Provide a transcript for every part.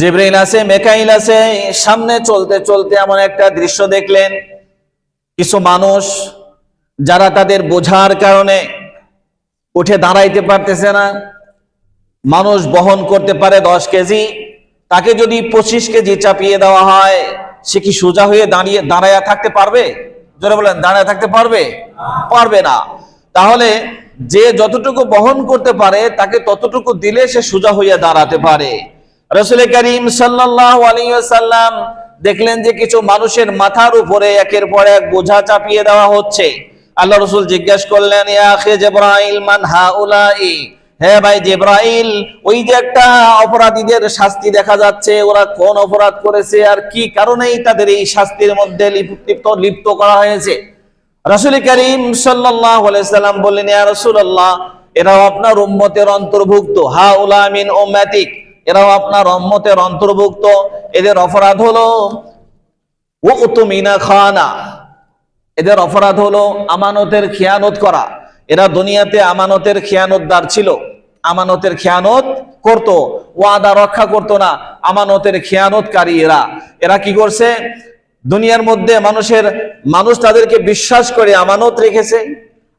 জিব্রাইল আছে, মেকাইল আছে, সামনে চলতে চলতে এমন একটা দৃশ্য দেখলেন। কিছু মানুষ যারা তাদের বোঝার কারণে উঠে দাঁড়াইতে পারতেছে না। মানুষ বহন করতে পারে দশ কেজি। তাকে যদি পঁচিশ কেজি চাপিয়ে দেওয়া হয়, সে কি সোজা হয়ে দাঁড়িয়ে, দাঁড়ায় থাকতে পারবে? জোরে বলেন, দাঁড়ায় থাকতে পারবে? পারবে না। তাহলে যে যতটুকু বহন করতে পারে, তাকে ততটুকু দিলে সে সোজা হইয়া দাঁড়াতে পারে। রসুল করিম আলিয়াল্লাম দেখলেন যে কিছু মানুষের মাথার উপরে একের পর এক বোঝা চাপিয়ে দেওয়া হচ্ছে। আল্লাহ রসুল জিজ্ঞেস করলেন মান হাউলাই? ভাই জেব্রাইল, ওই যে একটা অপরাধীদের শাস্তি দেখা যাচ্ছে, ওরা কোন অপরাধ করেছে আর কি কারণেই তাদের এই শাস্তির মধ্যে লিপ্ত লিপ্ত করা হয়েছে? রাসুল করিম সাল্লাম বললেন, ইয়া এরাও আপনার উম্মতের অন্তর্ভুক্ত হা উলামিন ওম্যাতিক এরাও আপনার উম্মতের অন্তর্ভুক্ত। এদের অপরাধ হলো ও উতুমিনা খানা। এদের অপরাধ হলো আমানতের খেয়ানত করা। এরা দুনিয়াতে আমানতের খেয়ানতদার ছিল। আমানতের খেয়ানত করত, ওয়াদা রক্ষা করত না আমানতের খেয়ানতকারী এরা। এরা কি করছে? দুনিয়ার মধ্যে মানুষের, মানুষ তাদেরকে বিশ্বাস করে আমানত রেখেছে,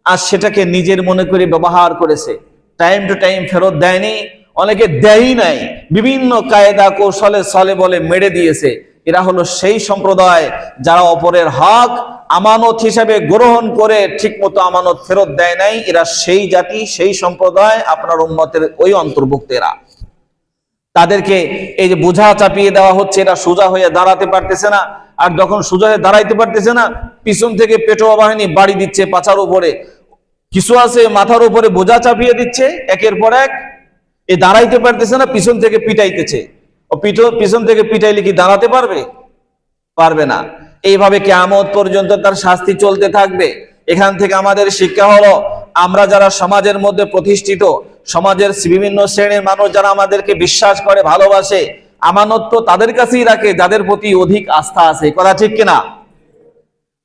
আর সেটাকে নিজের মনে করে ব্যবহার করেছে। টাইম টু টাইম ফেরত দেয়নি। অনেকে দেয়ই নাই। বিভিন্ন কায়দা কৌশলে ছলে বলে মেরে দিয়েছে। এরা হলো সেই সম্প্রদায় যারা অপরের হক, আমানত হিসাবে গ্রহণ করে ঠিকমতো আমানত ফেরত দেয় নাই। এরা সেই জাতি, সেই সম্প্রদায়, আপনার উম্মতের ওই অন্তর্ভুক্ত এরা তাদেরকে এই যে বোঝা চাপিয়ে দেওয়া হচ্ছে, এরা সোজা হয়ে দাঁড়াতে পারতেছে না। আর যখন সোজা হয়ে দাঁড়াইতে পারতেছে না, পিছন থেকে পেটোয়া বাহিনী বাড়ি দিচ্ছে পাচার উপরে। কিছু আছে মাথার উপরে বোঝা চাপিয়ে দিচ্ছে, একের পর এক এ দাঁড়াইতে পারতেছে না, পিছন থেকে পিটাইতেছে। ও পিছন থেকে পিটাইলে কি দাঁড়াতে পারবে? পারবে না। এইভাবে কেয়ামত পর্যন্ত তার শাস্তি চলতে থাকবে। এখান থেকে আমাদের শিক্ষা হলো, আমরা যারা সমাজের মধ্যে প্রতিষ্ঠিত, সমাজের বিভিন্ন শ্রেণির মানুষ যারা আমাদেরকে বিশ্বাস করে, ভালোবাসে আমানত তো তাদের কাছেই রাখে, যাদের প্রতি অধিক আস্থা আছে। কথা ঠিক কিনা?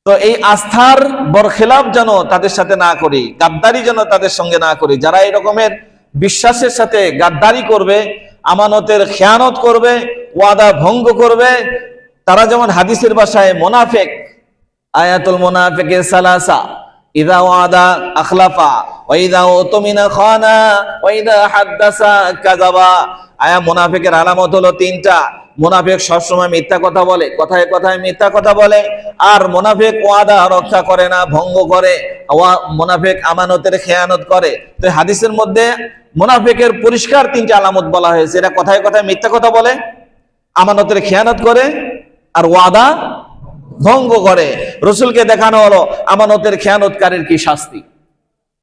তো এই আস্থার বরখেলাপ যেন তাদের সাথে না করি, গাদ্দারি যেন তাদের সঙ্গে না করি, যারা এই রকমের বিশ্বাসের সাথে গাদ্দারি করবে, আমানতের খেয়ানত করবে, ওয়াদা ভঙ্গ করবে। তারা যেমন হাদিসের বাসায় মোনাফেক, আয়াতুল মোনাফেকে সালাসা, ইদা ওয়াদা আখলাফা ওয়াইদা ওতমিনা খানা ওয়াইদা হাদ্দাসা কাযাবা। আয়া মোনাফেকের আলামত হলো তিনটা। মোনাফেক সবসময় মিথ্যা কথা বলে, কথায় কথায় মিথ্যা কথা বলে। আর মোনাফেক ওয়াদা রক্ষা করে না, ভঙ্গ করে। মোনাফেক আমানতের খেয়ানত করে। তো হাদিসের মধ্যে মোনাফেকের পরিষ্কার তিনটা আলামত বলা হয়েছে। এটা কথায় কথায় মিথ্যা কথা বলে, আমানতের খেয়ানত করে আর ওয়াদা ভঙ্গ করে। রসুলকে দেখানো হলো, আমানতের খেয়ানতকারীর কি শাস্তি?